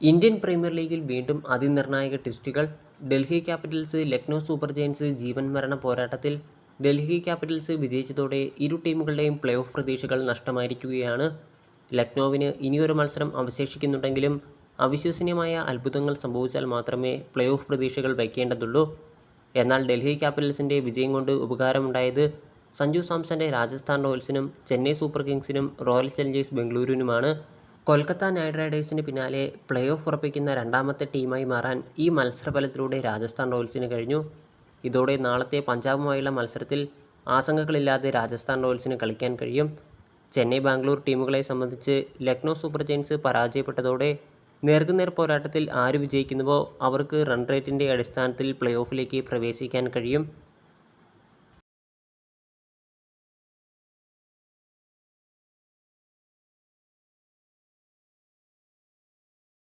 Indian premier ലീഗിൽ വീണ്ടും അതിനിർണായക ട്വിസ്റ്റുകൾ. Delhi Capitals Lucknow Super Giants ജീവൻ മരണ പോരാട്ടത്തിൽ ഡൽഹി ക്യാപിറ്റൽസ് വിജയിച്ചതോടെ ഇരു ടീമുകളുടെയും പ്ലേ ഓഫ് പ്രതീക്ഷകൾ നഷ്ടമായിരിക്കുകയാണ്. ലക്നൗവിന് ഇനിയൊരു മത്സരം അവശേഷിക്കുന്നുണ്ടെങ്കിലും അവിശ്വസനീയമായ അത്ഭുതങ്ങൾ സംഭവിച്ചാൽ മാത്രമേ പ്ലേ ഓഫ് പ്രതീക്ഷകൾ വയ്ക്കേണ്ടതുള്ളൂ. എന്നാൽ ഡൽഹി ക്യാപിറ്റൽസിന്റെ വിജയം കൊണ്ട് ഉപകാരമുണ്ടായത് സഞ്ജു സാംസന്റെ രാജസ്ഥാൻ റോയൽസിനും ചെന്നൈ സൂപ്പർ കിങ്സിനും റോയൽ ചലഞ്ചേഴ്സ് ബംഗളൂരുവിനുമാണ്. കൊൽക്കത്ത നൈറ്റ് റൈഡേഴ്സിന് പിന്നാലെ പ്ലേ ഓഫ് ഉറപ്പിക്കുന്ന രണ്ടാമത്തെ ടീമായി മാറാൻ ഈ മത്സരഫലത്തിലൂടെ രാജസ്ഥാൻ റോയൽസിന് കഴിഞ്ഞു. ഇതോടെ നാളത്തെ പഞ്ചാബുമായുള്ള മത്സരത്തിൽ ആശങ്കകളില്ലാതെ രാജസ്ഥാൻ റോയൽസിന് കളിക്കാൻ കഴിയും. ചെന്നൈ ബാംഗ്ലൂർ ടീമുകളെ സംബന്ധിച്ച് ലക്നൗ സൂപ്പർ ജയൻസ് പരാജയപ്പെട്ടതോടെ നേർക്കുനേർ പോരാട്ടത്തിൽ ആര് വിജയിക്കുന്നുവോ അവർക്ക് റൺ റേറ്റിന്റെ അടിസ്ഥാനത്തിൽ പ്ലേ ഓഫിലേക്ക് പ്രവേശിക്കാൻ കഴിയും.